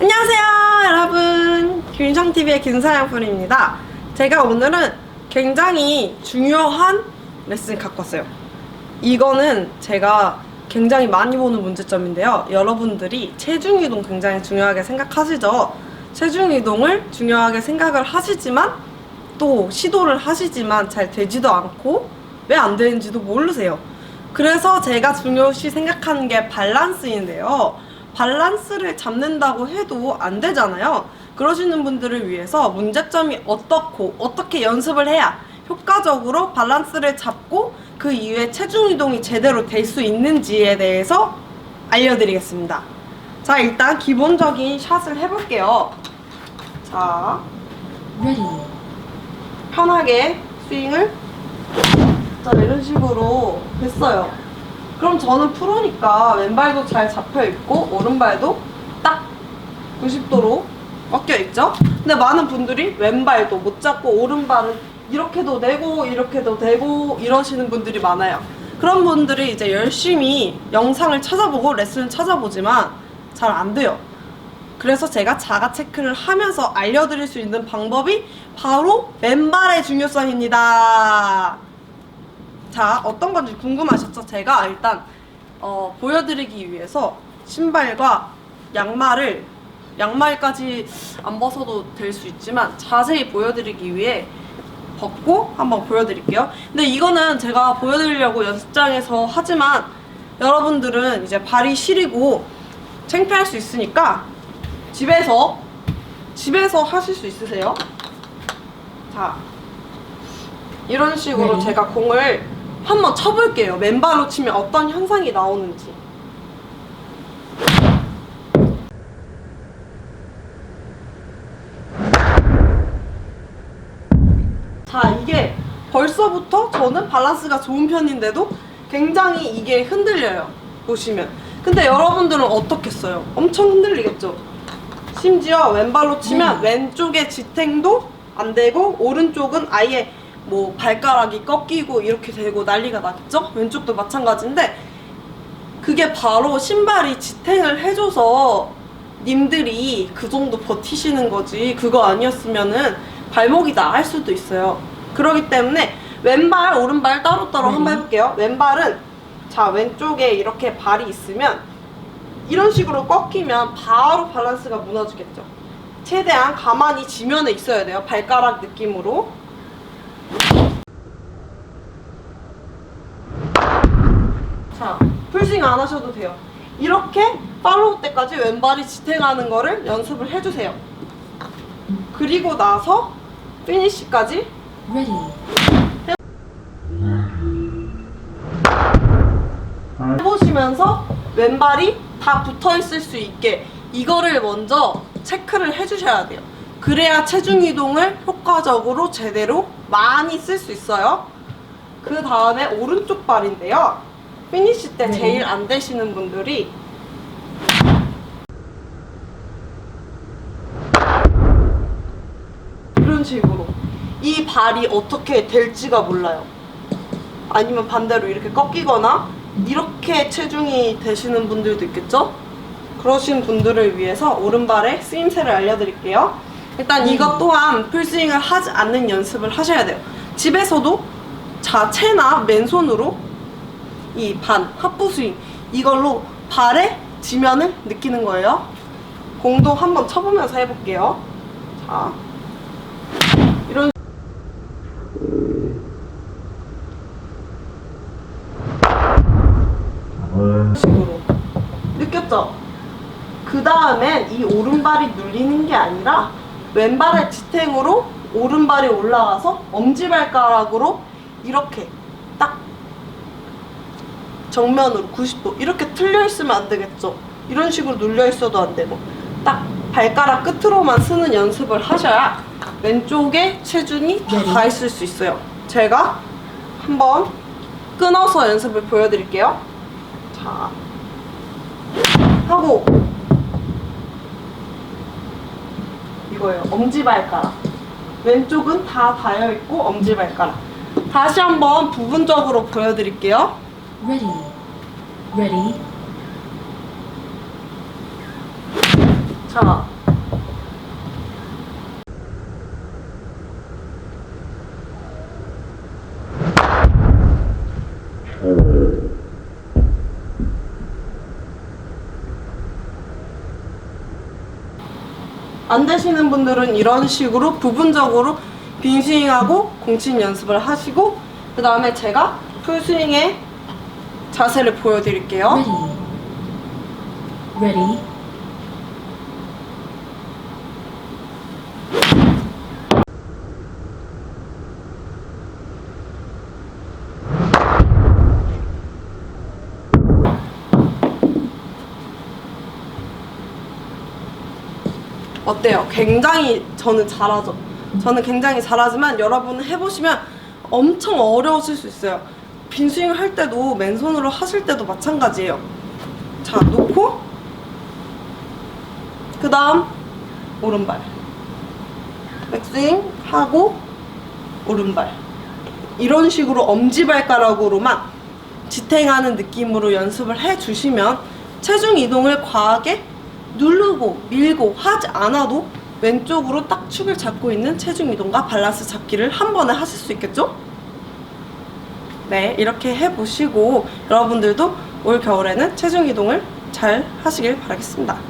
안녕하세요 여러분. 김성TV의 김사양풀입니다. 제가 오늘은 굉장히 중요한 레슨 갖고 왔어요. 이거는 제가 굉장히 많이 보는 문제점인데요. 여러분들이 체중이동 굉장히 중요하게 생각하시죠? 체중이동을 중요하게 생각을 하시지만 또 시도를 하시지만 잘 되지도 않고 왜 안 되는지도 모르세요. 그래서 제가 중요시 생각하는 게 밸런스인데요. 밸런스를 잡는다고 해도 안 되잖아요. 그러시는 분들을 위해서 문제점이 어떻고 어떻게 연습을 해야 효과적으로 밸런스를 잡고 그 이후에 체중 이동이 제대로 될 수 있는지에 대해서 알려드리겠습니다. 자, 일단 기본적인 샷을 해볼게요. 자, Ready. 편하게 스윙을 자 이런 식으로 됐어요 그럼 저는 프로니까 왼발도 잘 잡혀 있고 오른발도 딱 90도로 꺾여 있죠? 근데 많은 분들이 왼발도 못 잡고 오른발은 이렇게도 되고 이렇게도 되고 이러시는 분들이 많아요. 그런 분들이 이제 열심히 영상을 찾아보고 레슨을 찾아보지만 잘 안 돼요. 그래서 제가 자가 체크를 하면서 알려드릴 수 있는 방법이 바로 왼발의 중요성입니다. 자, 어떤 건지 궁금하셨죠? 제가 일단 어, 보여드리기 위해서 신발과 양말을 양말까지 안 벗어도 될 수 있지만 자세히 보여드리기 위해 벗고 한번 보여드릴게요. 근데 이거는 제가 보여드리려고 연습장에서 하지만 여러분들은 이제 발이 시리고 창피할 수 있으니까 집에서 집에서 하실 수 있으세요? 자 이런 식으로 네. 제가 공을 한번 쳐볼게요. 맨발로 치면 어떤 현상이 나오는지. 자 이게 벌써부터 저는 밸런스가 좋은 편인데도 굉장히 이게 흔들려요. 보시면. 근데 여러분들은 어떻겠어요? 엄청 흔들리겠죠? 심지어 왼발로 치면 왼쪽의 지탱도 안 되고 오른쪽은 아예 뭐 발가락이 꺾이고 이렇게 되고 난리가 났죠? 왼쪽도 마찬가지인데 그게 바로 신발이 지탱을 해줘서 님들이 그 정도 버티시는 거지 그거 아니었으면은 발목이 나갈 수도 있어요. 그러기 때문에 왼발 오른발 따로따로 네. 한번 해볼게요. 왼발은 자 왼쪽에 이렇게 발이 있으면 이런 식으로 꺾이면 바로 밸런스가 무너지겠죠. 최대한 가만히 지면에 있어야 돼요. 발가락 느낌으로 자, 풀스윙 안 하셔도 돼요. 이렇게 팔로우 때까지 왼발이 지탱하는 거를 연습을 해주세요. 그리고 나서 피니시까지 Ready. 해보시면서 왼발이 다 붙어 있을 수 있게 이거를 먼저 체크를 해주셔야 돼요. 그래야 체중 이동을 효과적으로 제대로 많이 쓸 수 있어요. 그 다음에 오른쪽 발인데요. 피니시 때 네. 제일 안 되시는 분들이 이런 식으로 이 발이 어떻게 될지가 몰라요. 아니면 반대로 이렇게 꺾이거나 이렇게 체중이 되시는 분들도 있겠죠? 그러신 분들을 위해서 오른발의 쓰임새를 알려드릴게요. 일단 이것 또한 풀스윙을 하지 않는 연습을 하셔야 돼요. 집에서도 자체나 맨손으로 이 반, 하프 스윙 이걸로 발의 지면을 느끼는 거예요. 공도 한번 쳐보면서 해볼게요. 자, 이런 식으로 느꼈죠? 그 다음엔 이 오른발이 눌리는 게 아니라 왼발의 지탱으로 오른발이 올라가서 엄지발가락으로 이렇게 딱 정면으로 90도 이렇게 틀려 있으면 안 되겠죠? 이런 식으로 눌려 있어도 안 되고 딱 발가락 끝으로만 쓰는 연습을 하셔야 왼쪽에 체중이 다. 가 있을 수 있어요. 제가 한번 끊어서 연습을 보여드릴게요. 자, 하고 이거예요. 엄지발가락. 왼쪽은 다 닿여 있고 엄지발가락. 다시 한번 부분적으로 보여드릴게요. Ready. Ready. 자. 안 되시는 분들은 이런 식으로 부분적으로 빈스윙하고 공친 연습을 하시고 그 다음에 제가 풀스윙의 자세를 보여드릴게요. Ready. Ready. 어때요? 굉장히 저는 잘하죠. 저는 굉장히 잘하지만 여러분은 해보시면 엄청 어려우실 수 있어요. 빈스윙 할 때도 맨손으로 하실 때도 마찬가지예요. 자, 놓고 그 다음 오른발 백스윙 하고 오른발 이런 식으로 엄지발가락으로만 지탱하는 느낌으로 연습을 해주시면 체중 이동을 과하게 누르고 밀고 하지 않아도 왼쪽으로 딱 축을 잡고 있는 체중 이동과 밸런스 잡기를 한 번에 하실 수 있겠죠? 네, 이렇게 해보시고 여러분들도 올 겨울에는 체중 이동을 잘 하시길 바라겠습니다.